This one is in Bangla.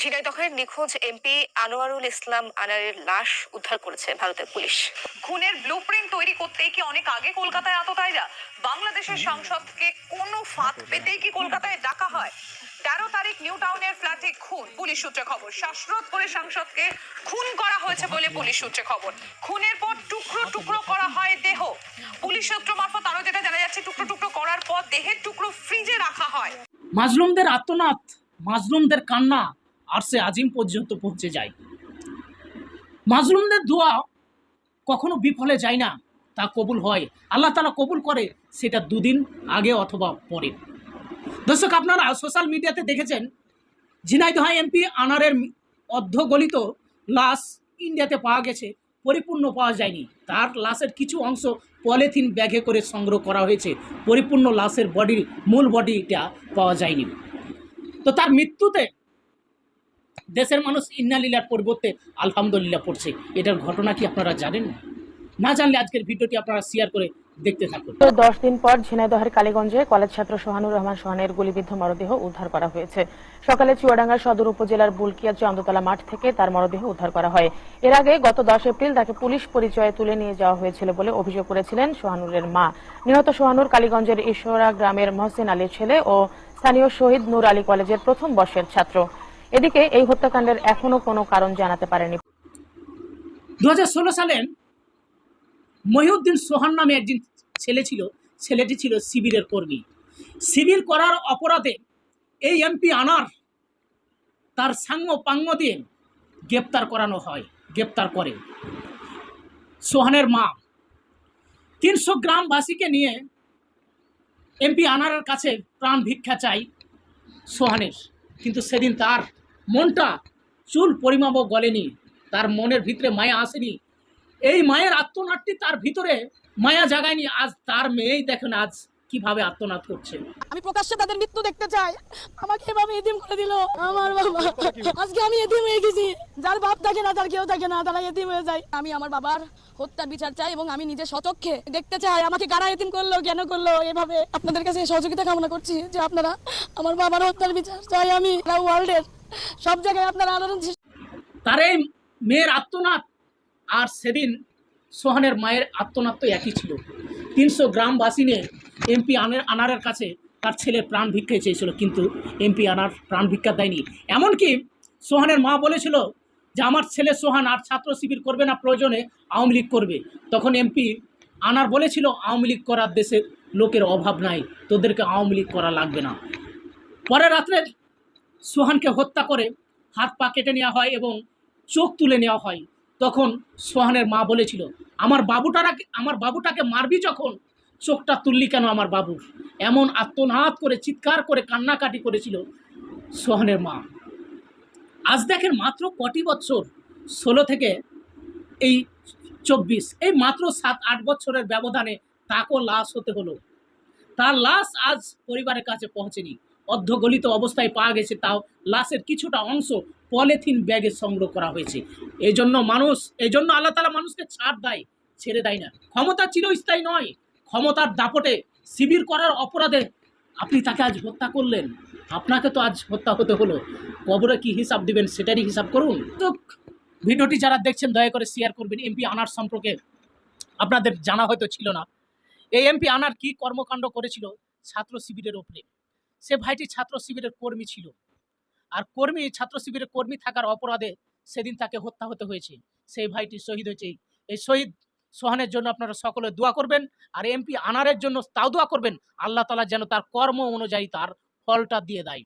ঝিনাইদহের নিখোঁজ এমপি আনোয়ারুল ইসলাম আনারের লাশ উদ্ধার করেছে ভারতের পুলিশ। খুনের ব্লুপ্রিন্ট তৈরি করতেই কি অনেক আগে কলকাতায় আততায়ীরা বাংলাদেশের সংসদকে কোনো ফাঁদ পেতেই কি কলকাতায় ডাকা হয়? তেরো তারিখ নিউ টাউনের ফ্ল্যাটে খুন পুলিশ সূত্রে খবর। শ্বাসরোধ করে সাংসদকে খুন করা হয়েছে বলে পুলিশ সূত্রে খবর। খুনের পর টুকরো টুকরো করা হয় দেহ। পুলিশ সূত্র মারফত আরও যেটা জানা যাচ্ছে টুকরো টুকরো করার পর দেহের টুকরো ফ্রিজে রাখা হয়। মাজলুমদের আত্মনাথ মাজলুমদের কান্না আর সে আজিম পর্যন্ত পৌঁছে যায়। মাজলুমদের দোয়া কখনো বিফলে যায় না, তা কবুল হয়। আল্লাহ তালা কবুল করে, সেটা দুদিন আগে অথবা পরে। দর্শক, আপনারা সোশ্যাল মিডিয়াতে দেখেছেন, ঝিনাইদহ এমপি আনারের অর্ধগলিত লাশ ইন্ডিয়াতে পাওয়া গেছে, পরিপূর্ণ পাওয়া যায়নি। তার লাশের কিছু অংশ পলিথিন ব্যাগে করে সংগ্রহ করা হয়েছে। পরিপূর্ণ লাশের বডির, মূল বডিটা পাওয়া যায়নি। তো তার মৃত্যুতে দেশের মানুষ ইন্নালিলার পরিবর্তে আলহামদুলিল্লাহ পড়ছে। এটার ঘটনা কি আপনারা জানেন না? জানলে আজকের ভিডিওটি আপনারা শেয়ার করে দেখতে থাকুন। দশ দিন পর ঝিনাইদহের কালীগঞ্জে কলেজ ছাত্র সোহানুর রহমান সোহানের গুলিবিদ্ধ মরদেহ উদ্ধার করা হয়েছে। সকালে চুয়াডাঙ্গা সদর উপজেলার বুলকিয়া চন্দ্রতলা মাঠ থেকে তার মরদেহ উদ্ধার করা হয়। এর আগে গত দশ এপ্রিল তাকে পুলিশ পরিচয়ে তুলে নিয়ে যাওয়া হয়েছিল বলে অভিযোগ করেছিলেন সোহানুরের মা। নিহত সোহানুর কালীগঞ্জের ঈশ্বরা গ্রামের মহসেন আলীর ছেলে ও স্থানীয় শহীদ নূর আলী কলেজের প্রথম বর্ষের ছাত্র। এদিকে এই হত্যাকাণ্ডের এখনও কোনো কারণ জানাতে পারেনি। দু হাজার ষোলো সালে মহিউদ্দিন সোহান নামে একজন ছেলে ছিল, ছেলেটি ছিল শিবিরের কর্মী। শিবির করার অপরাধে এই এমপি আনার তার সাঙ্গ পাঙ্গ দিয়ে গ্রেপ্তার করানো হয়, গ্রেপ্তার করে। সোহানের মা। তিনশো গ্রামবাসীকে নিয়ে এমপি আনারের কাছে প্রাণ ভিক্ষা চাই সোহানের, কিন্তু সেদিন তার মনটা চুল পরিমাপও গলেনি তার মনের ভিতরে মায়া আসেনি। এই মায়ের আত্মনাটটি তার ভিতরে মায়া জাগায়নি আজ তার মেয়েই দেখেন আজ কীভাবে আত্মনাদ করছে। আমি প্রকাশ্যে তাদের মৃত্যু দেখতে চাই। আমাকে এভাবে এতিম করে দিল। আমার বাবা। আজকে আমি এতিম হয়ে গেছি। যার বাপ থাকে না তার কেউ থাকে না তারা এদিম হয়ে যায়। আমি আমার বাবার হত্যার বিচার চাই এবং আমি নিজে সচক্ষে দেখতে চাই আমাকে কারা এদিম করল কেন করল এভাবে আপনাদের কাছে সহযোগিতা কামনা করছি যে আপনারা আমার বাবার হত্যার বিচার চাই আমি। ওয়ার্ল্ডের সব জায়গায় আপনারা আলোড়ন তার এই মেয়ের আত্মনাথ আর সেদিন সোহানের মায়ের আত্মনাদ তো একই ছিল। তিনশো গ্রামবাসী নিয়ে এমপি আনের আনারের কাছে তার ছেলে প্রাণ ভিক্ষা চেয়েছিল, কিন্তু এমপি আনার প্রাণ ভিক্ষা দেয়নি। এমনকি সোহানের মা বলেছিল যে, আমার ছেলে সোহান আর ছাত্র শিবির করবে না, প্রয়োজনে আওয়ামী লীগ করবে। তখন এমপি আনার বলেছিল, আওয়ামী লীগ করার দেশের লোকের অভাব নাই, তোদেরকে আওয়ামী লীগ করা লাগবে না। পরে রাত্রে সোহানকে হত্যা করে হাত পা কেটে নেওয়া হয় এবং চোখ তুলে নেওয়া হয়। তখন সোহানের মা বলেছিল, আমার বাবুটারা আমার বাবুটাকে মারবি যখন? চোখটা তুললি কেন আমার বাবুর? এমন আত্মনাদ করে, চিৎকার করে, কান্নাকাটি করেছিল সোহানের মা। আজ দেখেন মাত্র কটি বছর, ষোলো থেকে এই চব্বিশ, এই মাত্র সাত, আট বছরের ব্যবধানে তাকেও লাশ হতে হলো। তার লাশ আজ পরিবারের কাছে পৌঁছেনি। অর্ধগলিত অবস্থায় পাওয়া গেছে, তাও লাশের কিছুটা অংশ পলিথিন ব্যাগে সংগ্রহ করা হয়েছে। এই জন্য মানুষ এই জন্য আল্লাহ তালা মানুষকে ছাড় দেয়, ছেড়ে দেয় না। ক্ষমতা চিরস্থায়ী নয়, ক্ষমতার দাপটে শিবির করার অপরাধে আপনি তাকে আজ হত্যা করলেন। আপনাকে তো আজ হত্যা হতে হলো। কবরে কি হিসাব দিবেন, সেটারই হিসাব করুন। তো ভিডিওটি যারা দেখছেন, দয়া করে শেয়ার করবেন। এমপি আনার সম্পর্কে আপনাদের জানা হয়তো ছিল না। এই এমপি আনার কি কর্মকাণ্ড করেছিল ছাত্র শিবিরের ওপরে? সে ভাইটি ছাত্র শিবিরের কর্মী ছিল। আর কর্মী, ছাত্র শিবিরের কর্মী থাকার অপরাধে সেদিন তাকে হত্যা হতে হয়েছে। সেই ভাইটি শহীদ হয়েছে। এই শহীদ সোহানের জন্য আপনারা সকলে দোয়া করবেন আর এমপি আনারের জন্য তাও দোয়া করবেন। আল্লাহ তালা যেন তার কর্ম অনুযায়ী তার ফলটা দিয়ে দেয়।